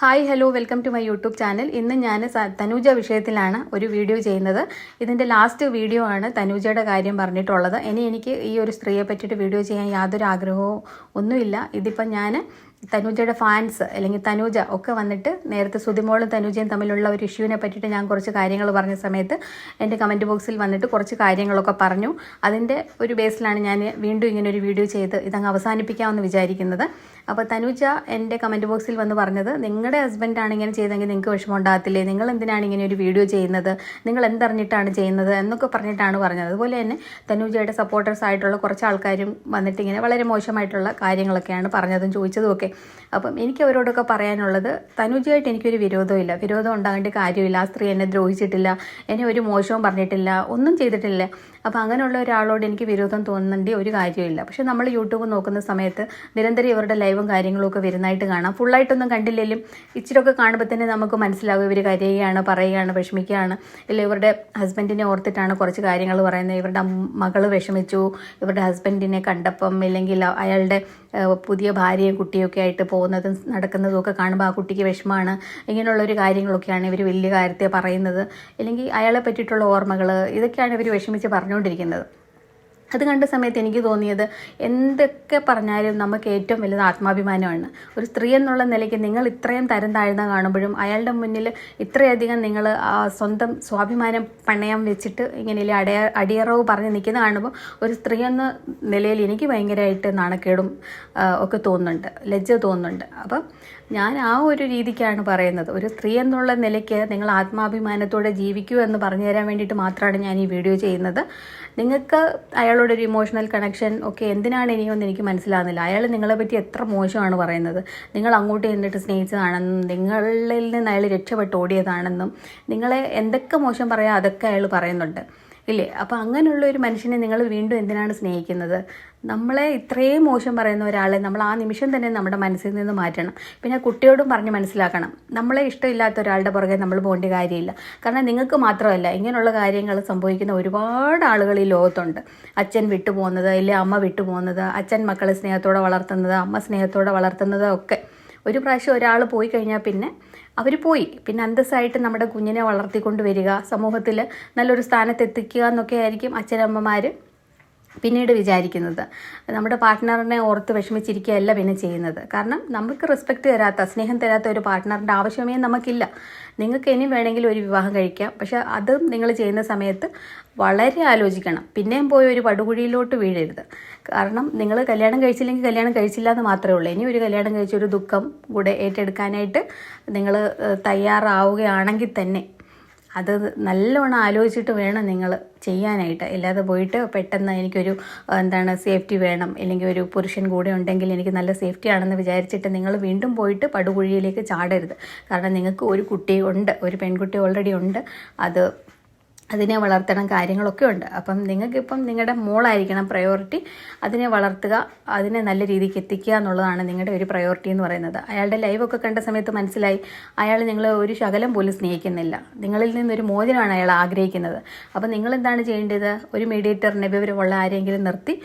Hi hello welcome to my YouTube channel. ഇന്ന് ഞാൻ തനൂജ വിഷയത്തിലാണ് ഒരു വീഡിയോ ചെയ്യുന്നത്. ഇതിന്റെ ലാസ്റ്റ് വീഡിയോ ആണ് തനൂജയുടെ കാര്യം പറഞ്ഞിട്ടുള്ളത്. ഇനി എനിക്ക് ഈ ഒരു സ്ത്രീയെ പറ്റിയിട്ട് വീഡിയോ ചെയ്യാൻ യാതൊരു ആഗ്രഹവും ഒന്നുമില്ല. ഇതിപ്പം ഞാൻ തനൂജയുടെ ഫാൻസ് അല്ലെങ്കിൽ തനൂജ ഒക്കെ വന്നിട്ട് നേരത്തെ സുതിമോളും തനൂജയും തമ്മിലുള്ള ഒരു ഇഷ്യൂവിനെ പറ്റിയിട്ട് ഞാൻ കുറച്ച് കാര്യങ്ങൾ പറഞ്ഞ സമയത്ത് എന്റെ കമന്റ് ബോക്സിൽ വന്നിട്ട് കുറച്ച് കാര്യങ്ങളൊക്കെ പറഞ്ഞു. അതിന്റെ ഒരു ബേസിലാണ് ഞാൻ വീണ്ടും ഇങ്ങനെ ഒരു വീഡിയോ ചെയ്ത് ഇതങ്ങ് അവസാനിപ്പിക്കാമെന്ന് വിചാരിക്കുന്നത്. അപ്പോൾ തനുജ എന്റെ കമന്റ് ബോക്സിൽ വന്ന് പറഞ്ഞത് നിങ്ങളുടെ ഹസ്ബൻഡാണ് ഇങ്ങനെ ചെയ്തെങ്കിൽ നിങ്ങൾക്ക് വിഷമം ഉണ്ടാകത്തില്ലേ നിങ്ങൾ എന്തിനാണ് ഇങ്ങനെ ഒരു വീഡിയോ ചെയ്യുന്നത്? നിങ്ങൾ എന്തറിഞ്ഞിട്ടാണ് ചെയ്യുന്നത്? എന്നൊക്കെ പറഞ്ഞിട്ടാണ് പറഞ്ഞത്. അതുപോലെ തന്നെ തനുജയുടെ സപ്പോർട്ടേഴ്സ് ആയിട്ടുള്ള കുറച്ച് ആൾക്കാരും വന്നിട്ട് ഇങ്ങനെ വളരെ മോശമായിട്ടുള്ള കാര്യങ്ങളൊക്കെയാണ് പറഞ്ഞതും ചോദിച്ചതും ഒക്കെ. അപ്പം എനിക്ക് അവരോടൊക്കെ പറയാനുള്ളത് തനുജയായിട്ട് എനിക്കൊരു വിരോധമില്ല വിരോധം ഉണ്ടാകേണ്ട കാര്യമില്ല. ആ സ്ത്രീ എന്നെ ദ്രോഹിച്ചിട്ടില്ല. എന്നെ ഒരു മോശവും പറഞ്ഞിട്ടില്ല. ഒന്നും ചെയ്തിട്ടില്ല. അപ്പോൾ അങ്ങനെയുള്ള ഒരാളോട് എനിക്ക് വിരോധം തോന്നേണ്ട ഒരു കാര്യമില്ല. പക്ഷെ നമ്മൾ യൂട്യൂബ് നോക്കുന്ന സമയത്ത് നിരന്തരം ഇവരുടെ ലൈവും കാര്യങ്ങളും ഒക്കെ വരുന്നതായിട്ട് കാണാം. ഫുള്ളായിട്ടൊന്നും കണ്ടില്ലെങ്കിലും ഇച്ചിരിയൊക്കെ കാണുമ്പോൾ തന്നെ നമുക്ക് മനസ്സിലാകും ഇവർ കരയുകയാണ് പറയുകയാണ് വിഷമിക്കുകയാണ്. ഇല്ല ഇവരുടെ ഹസ്ബൻഡിനെ ഓർത്തിട്ടാണ് കുറച്ച് കാര്യങ്ങൾ പറയുന്നത്. ഇവരുടെ മകൾ വിഷമിച്ചു. ഇവരുടെ ഹസ്ബൻഡിനെ കണ്ടപ്പം ഇല്ലെങ്കിൽ അയാളുടെ പുതിയ ഭാര്യയും കുട്ടിയൊക്കെ ആയിട്ട് പോകുന്നതും നടക്കുന്നതും ഒക്കെ കാണുമ്പോൾ ആ കുട്ടിക്ക് വിഷമമാണ് ഇങ്ങനെയുള്ളൊരു കാര്യങ്ങളൊക്കെയാണ് ഇവർ വലിയ കാര്യത്തെ പറയുന്നത്. ഇല്ലെങ്കിൽ അയാളെ പറ്റിയിട്ടുള്ള ഓർമ്മകൾ ഇതൊക്കെയാണ് ഇവർ വിഷമിച്ച് പറഞ്ഞുകൊണ്ടിരിക്കുന്നത്. അത് കണ്ട സമയത്ത് എനിക്ക് തോന്നിയത് എന്തൊക്കെ പറഞ്ഞാലും നമുക്ക് ഏറ്റവും വലുത് ആത്മാഭിമാനമാണ്. ഒരു സ്ത്രീ എന്നുള്ള നിലയ്ക്ക് നിങ്ങൾ ഇത്രയും തരം താഴ്ന്ന കാണുമ്പോഴും അയാളുടെ മുന്നിൽ ഇത്രയധികം നിങ്ങൾ സ്വന്തം സ്വാഭിമാനം പണയം വെച്ചിട്ട് ഇങ്ങനെ അടയ അടിയറവ് പറഞ്ഞ് നിൽക്കുന്ന കാണുമ്പോൾ ഒരു സ്ത്രീ എന്ന നിലയിൽ എനിക്ക് ഭയങ്കരമായിട്ട് നാണക്കേടും ഒക്കെ തോന്നുന്നുണ്ട് ലജ്ജ തോന്നുന്നുണ്ട്. അപ്പം ഞാൻ ആ ഒരു രീതിക്കാണ് പറയുന്നത്. ഒരു സ്ത്രീ എന്നുള്ള നിലയ്ക്ക് നിങ്ങൾ ആത്മാഭിമാനത്തോടെ ജീവിക്കൂ എന്ന് പറഞ്ഞു തരാൻ വേണ്ടിയിട്ട് മാത്രമാണ് ഞാൻ ഈ വീഡിയോ ചെയ്യുന്നത്. നിങ്ങൾക്ക് അയാളോടൊരു ഇമോഷണൽ കണക്ഷൻ ഒക്കെ എന്തിനാണ് ഇനിയൊന്നും എനിക്ക് മനസ്സിലാകുന്നില്ല അയാൾ നിങ്ങളെ പറ്റി എത്ര മോശമാണ് പറയുന്നത്. നിങ്ങൾ അങ്ങോട്ട് ചെന്നിട്ട് സ്നേഹിച്ചതാണെന്നും നിങ്ങളിൽ നിന്ന് അയാൾ രക്ഷപ്പെട്ട് ഓടിയതാണെന്നും നിങ്ങളെ എന്തൊക്കെ മോശം പറയാം അതൊക്കെ അയാൾ പറയുന്നുണ്ട്. ഇല്ലേ? അപ്പോൾ അങ്ങനെയുള്ള ഒരു മനുഷ്യനെ നിങ്ങൾ വീണ്ടും എന്തിനാണ് സ്നേഹിക്കുന്നത്? നമ്മളെ ഇത്രയും മോശം പറയുന്ന ഒരാളെ നമ്മൾ ആ നിമിഷം തന്നെ നമ്മുടെ മനസ്സിൽ നിന്ന് മാറ്റണം. പിന്നെ കുട്ടിയോടും പറഞ്ഞ് മനസ്സിലാക്കണം. നമ്മളെ ഇഷ്ടമില്ലാത്ത ഒരാളുടെ പുറകെ നമ്മൾ പോകേണ്ട കാര്യമില്ല. കാരണം നിങ്ങൾക്ക് മാത്രമല്ല ഇങ്ങനെയുള്ള കാര്യങ്ങൾ സംഭവിക്കുന്ന ഒരുപാട് ആളുകൾ ഈ ലോകത്തുണ്ട്. അച്ഛൻ വിട്ടുപോകുന്നത് അല്ലെങ്കിൽ അമ്മ വിട്ടുപോകുന്നത് അച്ഛൻ മക്കളെ സ്നേഹത്തോടെ വളർത്തുന്നത് അമ്മ സ്നേഹത്തോടെ വളർത്തുന്നത് ഒക്കെ. ഒരു പ്രാവശ്യം ഒരാൾ പോയി കഴിഞ്ഞാൽ പിന്നെ അവർ പോയി. പിന്നെ അന്തസ്സായിട്ട് നമ്മുടെ കുഞ്ഞിനെ വളർത്തിക്കൊണ്ട് വരിക. സമൂഹത്തിൽ നല്ലൊരു സ്ഥാനത്ത് എത്തിക്കുക എന്നൊക്കെ ആയിരിക്കും അച്ഛനമ്മമാർ പിന്നീട് വിചാരിക്കുന്നത്. നമ്മുടെ പാർട്ട്ണറിനെ ഓർത്ത് വിഷമിച്ചിരിക്കുകയല്ല പിന്നെ ചെയ്യുന്നത്. കാരണം നമുക്ക് റെസ്പെക്റ്റ് തരാത്ത സ്നേഹം തരാത്ത ഒരു പാർട്ട്ണറിന്റെ ആവശ്യമേ നമുക്കില്ല. നിങ്ങൾക്ക് ഇനി വേണമെങ്കിൽ ഒരു വിവാഹം കഴിക്കാം. പക്ഷെ അതും നിങ്ങൾ ചെയ്യുന്ന സമയത്ത് വളരെ ആലോചിക്കണം. പിന്നെയും പോയി ഒരു പടുകുഴിയിലോട്ട് വീഴരുത്. കാരണം നിങ്ങൾ കല്യാണം കഴിച്ചില്ലെങ്കിൽ കല്യാണം കഴിച്ചില്ല എന്ന് മാത്രമേ ഉള്ളൂ. ഇനി ഒരു കല്യാണം കഴിച്ചൊരു ദുഃഖം കൂടെ ഏറ്റെടുക്കാനായിട്ട് നിങ്ങൾ തയ്യാറാവുകയാണെങ്കിൽ തന്നെ അത് നല്ലോണം ആലോചിച്ചിട്ട് വേണം നിങ്ങൾ ചെയ്യാനായിട്ട്. ഇല്ലാതെ പോയിട്ട് പെട്ടെന്ന് എനിക്കൊരു എന്താണ് സേഫ്റ്റി വേണം അല്ലെങ്കിൽ ഒരു പുരുഷൻ കൂടെ ഉണ്ടെങ്കിൽ എനിക്ക് നല്ല സേഫ്റ്റി ആണെന്ന് വിചാരിച്ചിട്ട് നിങ്ങൾ വീണ്ടും പോയിട്ട് പടുകുഴിയിലേക്ക് ചാടരുത്. കാരണം നിങ്ങൾക്ക് ഒരു കുട്ടി ഉണ്ട് ഒരു പെൺകുട്ടി ഓൾറെഡി ഉണ്ട്. അത് അതിനെ വളർത്തണം കാര്യങ്ങളൊക്കെ ഉണ്ട്. അപ്പം നിങ്ങൾക്കിപ്പം നിങ്ങളുടെ മോളായിരിക്കണം പ്രയോറിറ്റി അതിനെ വളർത്തുക അതിനെ നല്ല രീതിക്ക് എത്തിക്കുക എന്നുള്ളതാണ് നിങ്ങളുടെ ഒരു പ്രയോറിറ്റി എന്ന് പറയുന്നത്. അയാളുടെ ലൈവൊക്കെ കണ്ട സമയത്ത് മനസ്സിലായി അയാൾ നിങ്ങളെ ഒരു ശകലം പോലും സ്നേഹിക്കുന്നില്ല. നിങ്ങളിൽ നിന്നൊരു മോചനമാണ് അയാൾ ആഗ്രഹിക്കുന്നത്. അപ്പം നിങ്ങൾ എന്താണ് ചെയ്യേണ്ടത്? ഒരു മീഡിയേറ്ററിനെ വിവരമുള്ള ആരെങ്കിലും നിർത്തി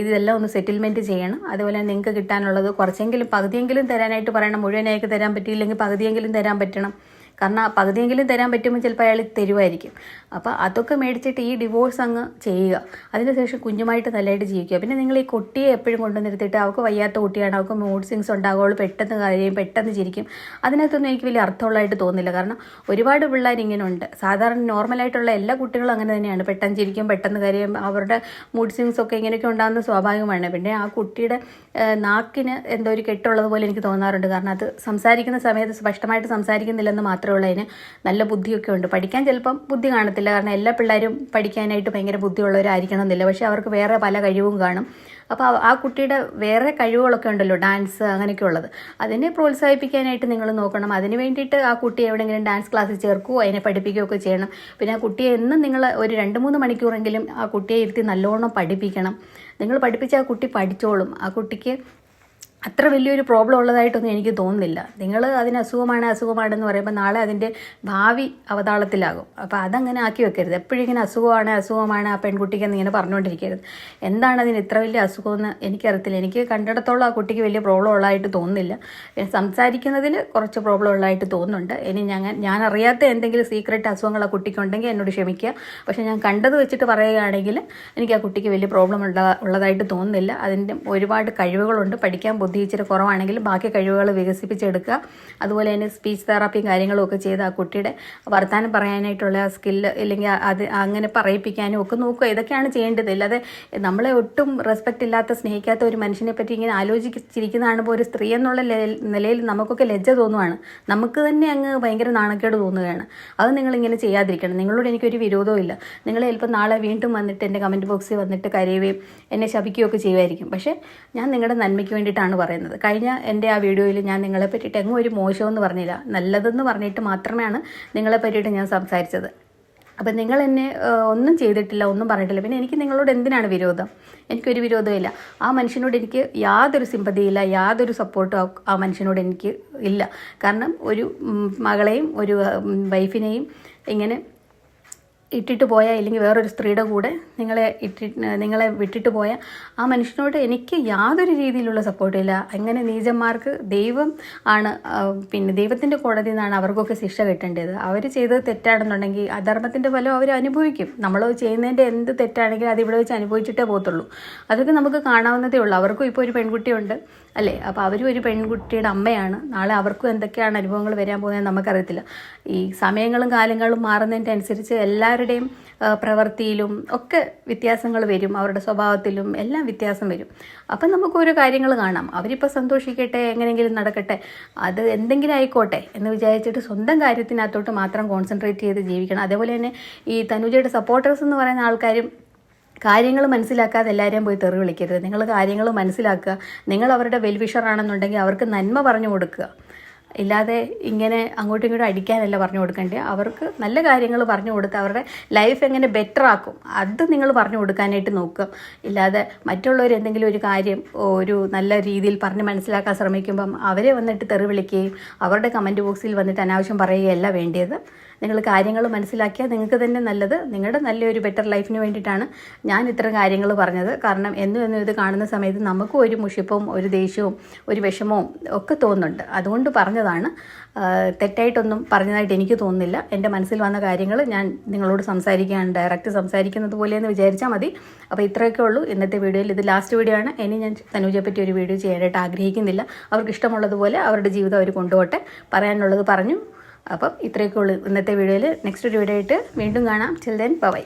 ഇതെല്ലാം ഒന്ന് സെറ്റിൽമെന്റ് ചെയ്യണം. അതുപോലെ നിങ്ങൾക്ക് കിട്ടാനുള്ളത് കുറച്ചെങ്കിലും പകുതിയെങ്കിലും തരാനായിട്ട് പറയണം. മുഴുവനായിട്ട് തരാൻ പറ്റിയില്ലെങ്കിൽ പകുതിയെങ്കിലും തരാൻ പറ്റണം. കാരണം പകുതിയെങ്കിലും തരാൻ പറ്റുമ്പോൾ ചിലപ്പോൾ അയാൾ തരുമായിരിക്കും അപ്പോൾ അതൊക്കെ മേടിച്ചിട്ട് ഈ ഡിവോഴ്സ് അങ്ങ് ചെയ്യുക. അതിനുശേഷം കുഞ്ഞുമായിട്ട് നല്ലതായിട്ട് ജീവിക്കുക. പിന്നെ നിങ്ങൾ ഈ കുട്ടിയെ എപ്പോഴും കൊണ്ടുവന്നിരുത്തിയിട്ട് അവൾക്ക് വയ്യാത്ത കുട്ടിയാണ് അവൾക്ക് മൂഡ് സിങ്സ് ഉണ്ടാകുള്ളൂ പെട്ടെന്ന് കരയും പെട്ടെന്ന് ചിരിക്കും. അതിനകത്തൊന്നും എനിക്ക് വലിയ അർത്ഥമുള്ളതായിട്ട് തോന്നില്ല കാരണം ഒരുപാട് പിള്ളേർ ഇങ്ങനെ ഉണ്ട് സാധാരണ നോർമലായിട്ടുള്ള എല്ലാ കുട്ടികളും അങ്ങനെ തന്നെയാണ്. പെട്ടെന്ന് ചിരിക്കും പെട്ടെന്ന് കരയും. അവരുടെ മൂഡ് സിങ്സ് ഒക്കെ ഇങ്ങനെയൊക്കെ ഉണ്ടാകുന്ന സ്വാഭാവികമാണ്. പിന്നെ ആ കുട്ടിയുടെ നാക്കിന് എന്തോ ഒരു കെട്ടുള്ളത് പോലെ എനിക്ക് തോന്നാറുണ്ട്. കാരണം അത് സംസാരിക്കുന്ന സമയത്ത് സ്പഷ്ടമായിട്ട് സംസാരിക്കുന്നില്ലെന്ന് മാത്രമേ അതിന് നല്ല ബുദ്ധിയൊക്കെ ഉണ്ട്. പഠിക്കാൻ ചിലപ്പം ബുദ്ധി കാണത്തില്ല. കാരണം എല്ലാ പിള്ളേരും പഠിക്കാനായിട്ട് ഭയങ്കര ബുദ്ധിയുള്ളവരായിരിക്കണം എന്നില്ല പക്ഷേ അവർക്ക് വേറെ പല കഴിവും കാണും. അപ്പോൾ ആ- കുട്ടിയുടെ വേറെ കഴിവുകളൊക്കെ ഉണ്ടല്ലോ. ഡാൻസ് അങ്ങനെയൊക്കെ ഉള്ളത്. അതിനെ പ്രോത്സാഹിപ്പിക്കാനായിട്ട് നിങ്ങൾ നോക്കണം. അതിന് വേണ്ടിയിട്ട് ആ കുട്ടിയെ എവിടെയെങ്കിലും ഡാൻസ് ക്ലാസ്സിൽ ചേർക്കുകയോ അതിനെ പഠിപ്പിക്കുകയൊക്കെ ചെയ്യണം. പിന്നെ ആ കുട്ടിയെ എന്നും നിങ്ങൾ ഒരു രണ്ട് മൂന്ന് മണിക്കൂറെങ്കിലും ആ കുട്ടിയെ ഇരുത്തി നല്ലോണം പഠിപ്പിക്കണം. നിങ്ങൾ പഠിപ്പിച്ച ആ കുട്ടി പഠിച്ചോളും. ആ കുട്ടിക്ക് അത്ര വലിയൊരു പ്രോബ്ലം ഉള്ളതായിട്ടൊന്നും എനിക്ക് തോന്നുന്നില്ല. നിങ്ങൾ അതിന് അസുഖമാണ് അസുഖമാണെന്ന് പറയുമ്പോൾ നാളെ അതിന്റെ ഭാവി അവതാളത്തിലാകും. അപ്പോൾ അതങ്ങനെ ആക്കി വെക്കരുത്. എപ്പോഴും ഇങ്ങനെ അസുഖമാണ് അസുഖമാണ് ആ പെൺകുട്ടിക്ക് എന്ന് ഇങ്ങനെ പറഞ്ഞുകൊണ്ടിരിക്കരുത്. എന്താണ് അതിന് ഇത്ര വലിയ അസുഖമെന്ന് എനിക്കറിയത്തില്ല. എനിക്ക് കണ്ടിടത്തോളം ആ കുട്ടിക്ക് വലിയ പ്രോബ്ലം ഉള്ളതായിട്ട് തോന്നുന്നില്ല. പിന്നെ സംസാരിക്കുന്നതിൽ കുറച്ച് പ്രോബ്ലം ഉള്ളതായിട്ട് തോന്നുന്നുണ്ട്. ഇനി ഞാൻ ഞാൻ അറിയാത്ത എന്തെങ്കിലും സീക്രട്ട് അസുഖങ്ങൾ ആ കുട്ടിക്കുണ്ടെങ്കിൽ എന്നോട് ക്ഷമിക്കുക. പക്ഷേ ഞാൻ കണ്ടത് വെച്ചിട്ട് പറയുകയാണെങ്കിൽ എനിക്ക് ആ കുട്ടിക്ക് വലിയ പ്രോബ്ലം ഉള്ള ഉള്ളതായിട്ട് തോന്നുന്നില്ല. അതിന്റെ ഒരുപാട് കഴിവുകളുണ്ട്. പഠിക്കാൻ ബുദ്ധി ഇച്ചിരി കുറവാണെങ്കിൽ ബാക്കി കഴിവുകൾ വികസിപ്പിച്ചെടുക്കുക. അതുപോലെ തന്നെ സ്പീച്ച് തെറാപ്പിയും കാര്യങ്ങളും ഒക്കെ ചെയ്ത് ആ കുട്ടിയുടെ വർത്തമാനം പറയാനായിട്ടുള്ള സ്കില്ല് ഇല്ലെങ്കിൽ അത് അങ്ങനെ പറയിപ്പിക്കാനും ഒക്കെ നോക്കുക. ഇതൊക്കെയാണ് ചെയ്യേണ്ടത്. അല്ലാതെ നമ്മളെ ഒട്ടും റെസ്പെക്റ്റ് ഇല്ലാത്ത സ്നേഹിക്കാത്ത ഒരു മനുഷ്യനെ പറ്റി ഇങ്ങനെ ആലോചിച്ചിരിക്കുന്നതാണ് ഇപ്പോൾ ഒരു സ്ത്രീ എന്നുള്ള നിലയിൽ നമുക്കൊക്കെ ലജ്ജ തോന്നുവാണ്. നമുക്ക് തന്നെ അങ്ങ് ഭയങ്കര നാണക്കേട് തോന്നുകയാണ്. അത് നിങ്ങളിങ്ങനെ ചെയ്യാതിരിക്കണം. നിങ്ങളോട് എനിക്കൊരു വിരോധവും ഇല്ല. നിങ്ങൾ ചിലപ്പോൾ നാളെ വീണ്ടും വന്നിട്ട് എന്റെ കമന്റ് ബോക്സിൽ വന്നിട്ട് കരയുകയും എന്നെ ശപിക്കുകയൊക്കെ ചെയ്യുമായിരിക്കും. പക്ഷേ ഞാൻ നിങ്ങളുടെ നന്മയ്ക്ക് വേണ്ടിയിട്ടാണ് പറയുന്നത്. കഴിഞ്ഞ എന്റെ ആ വീഡിയോയിൽ ഞാൻ നിങ്ങളെ പറ്റിയിട്ട് എങ്ങും ഒരു മോശമെന്ന് പറഞ്ഞില്ല. നല്ലതെന്ന് പറഞ്ഞിട്ട് മാത്രമാണ് നിങ്ങളെ പറ്റിയിട്ട് ഞാൻ സംസാരിച്ചത്. അപ്പം നിങ്ങൾ എന്നെ ഒന്നും ചെയ്തിട്ടില്ല ഒന്നും പറഞ്ഞിട്ടില്ല. പിന്നെ എനിക്ക് നിങ്ങളോട് എന്തിനാണ് വിരോധം? എനിക്കൊരു വിരോധമില്ല ആ മനുഷ്യനോട് എനിക്ക് യാതൊരു സിമ്പതിയില്ല യാതൊരു സപ്പോർട്ടും ആ- മനുഷ്യനോട് എനിക്ക് ഇല്ല. കാരണം ഒരു മകളെയും ഒരു വൈഫിനെയും ഇങ്ങനെ ഇട്ടിട്ട് പോയ അല്ലെങ്കിൽ വേറൊരു സ്ത്രീയുടെ കൂടെ നിങ്ങളെ ഇട്ടി നിങ്ങളെ വിട്ടിട്ട് പോയ ആ മനുഷ്യനോട് എനിക്ക് യാതൊരു രീതിയിലുള്ള സപ്പോർട്ടില്ല അങ്ങനെ നീചന്മാർക്ക് ദൈവം ആണ് പിന്നെ ദൈവത്തിന്റെ കോടതിയിൽ നിന്നാണ് അവർക്കൊക്കെ ശിക്ഷ കിട്ടേണ്ടത്. അവർ ചെയ്തത് തെറ്റാണെന്നുണ്ടെങ്കിൽ അധർമ്മത്തിന്റെ ഫലം അവർ അനുഭവിക്കും. നമ്മൾ ചെയ്യുന്നതിന്റെ എന്ത് തെറ്റാണെങ്കിലും അത് ഇവിടെ വെച്ച് അനുഭവിച്ചിട്ടേ പോകത്തുള്ളൂ. അതൊക്കെ നമുക്ക് കാണാവുന്നതേ ഉള്ളൂ. അവർക്കും ഇപ്പോൾ ഒരു പെൺകുട്ടിയുണ്ട്. അല്ലേ? അപ്പോൾ അവരും ഒരു പെൺകുട്ടിയുടെ അമ്മയാണ്. നാളെ അവർക്കും എന്തൊക്കെയാണ് അനുഭവങ്ങൾ വരാൻ പോകുന്നത് നമുക്കറിയത്തില്ല. ഈ സമയങ്ങളും കാലങ്ങളും മാറുന്നതിന്റെ അനുസരിച്ച് എല്ലാവരുടെയും പ്രവൃത്തിയിലും ഒക്കെ വ്യത്യാസങ്ങൾ വരും. അവരുടെ സ്വഭാവത്തിലും എല്ലാം വ്യത്യാസം വരും. അപ്പം നമുക്ക് ഓരോ കാര്യങ്ങൾ കാണാം. അവരിപ്പോൾ സന്തോഷിക്കട്ടെ എങ്ങനെയെങ്കിലും നടക്കട്ടെ അത് എന്തെങ്കിലും ആയിക്കോട്ടെ എന്ന് വിചാരിച്ചിട്ട് സ്വന്തം കാര്യത്തിനകത്തോട്ട് മാത്രം കോൺസെൻട്രേറ്റ് ചെയ്ത് ജീവിക്കണം. അതേപോലെ തന്നെ ഈ തനുജയുടെ സപ്പോർട്ടേഴ്സ് എന്ന് പറയുന്ന ആൾക്കാരും കാര്യങ്ങൾ മനസ്സിലാക്കാതെ എല്ലാവരെയും പോയി തെറി വിളിക്കരുത്. നിങ്ങൾ കാര്യങ്ങൾ മനസ്സിലാക്കുക. നിങ്ങൾ അവരുടെ വെൽവിഷർ ആണെന്നുണ്ടെങ്കിൽ അവർക്ക് നന്മ പറഞ്ഞു കൊടുക്കുക. ഇല്ലാതെ ഇങ്ങനെ അങ്ങോട്ടും ഇങ്ങോട്ടും അടിക്കാനല്ല പറഞ്ഞു കൊടുക്കേണ്ടത്. അവർക്ക് നല്ല കാര്യങ്ങൾ പറഞ്ഞു കൊടുത്ത് അവരുടെ ലൈഫ് എങ്ങനെ ബെറ്റർ ആക്കും. അത് നിങ്ങൾ പറഞ്ഞു കൊടുക്കാനായിട്ട് നോക്കുക. ഇല്ലാതെ മറ്റുള്ളവർ എന്തെങ്കിലും ഒരു കാര്യം ഒരു നല്ല രീതിയിൽ പറഞ്ഞ് മനസ്സിലാക്കാൻ ശ്രമിക്കുമ്പം അവരെ വന്നിട്ട് തെറി വിളിക്കുകയും അവരുടെ കമന്റ് ബോക്സിൽ വന്നിട്ട് അനാവശ്യം പറയുകയല്ല വേണ്ടിയത്. നിങ്ങൾ കാര്യങ്ങൾ മനസ്സിലാക്കിയാൽ നിങ്ങൾക്ക് തന്നെ നല്ലത്. നിങ്ങളുടെ നല്ലൊരു ബെറ്റർ ലൈഫിന് വേണ്ടിയിട്ടാണ് ഞാൻ ഇത്ര കാര്യങ്ങൾ പറഞ്ഞത്. കാരണം എന്നും എന്നും ഇത് കാണുന്ന സമയത്ത് നമുക്കും ഒരു മുഷിപ്പും ഒരു ദേഷ്യവും ഒരു വിഷമവും ഒക്കെ തോന്നുന്നുണ്ട്. അതുകൊണ്ട് പറഞ്ഞതാണ്. തെറ്റായിട്ടൊന്നും പറഞ്ഞതായിട്ട് എനിക്ക് തോന്നുന്നില്ല. എന്റെ മനസ്സിൽ വന്ന കാര്യങ്ങൾ ഞാൻ നിങ്ങളോട് സംസാരിക്കുകയാണ്. ഡയറക്റ്റ് സംസാരിക്കുന്നത് പോലെയെന്ന് വിചാരിച്ചാൽ മതി. അപ്പോൾ ഇത്രയൊക്കെ ഉള്ളൂ. ഇന്നത്തെ വീഡിയോയിൽ ഇത് ലാസ്റ്റ് വീഡിയോ ആണ്. ഇനി ഞാൻ തനുജയെ പറ്റി ഒരു വീഡിയോ ചെയ്യാനായിട്ട് ആഗ്രഹിക്കുന്നില്ല. അവർക്ക് ഇഷ്ടമുള്ളതുപോലെ അവരുടെ ജീവിതം അവർ കൊണ്ടുപോട്ടെ. പറയാനുള്ളത് പറഞ്ഞു. അപ്പം ഇത്രയൊക്കെ ഉള്ളൂ ഇന്നത്തെ വീഡിയോയിൽ നെക്സ്റ്റ് ഒരു വീഡിയോ ആയിട്ട് വീണ്ടും കാണാം. ചിൽ ദെൻ ബൈ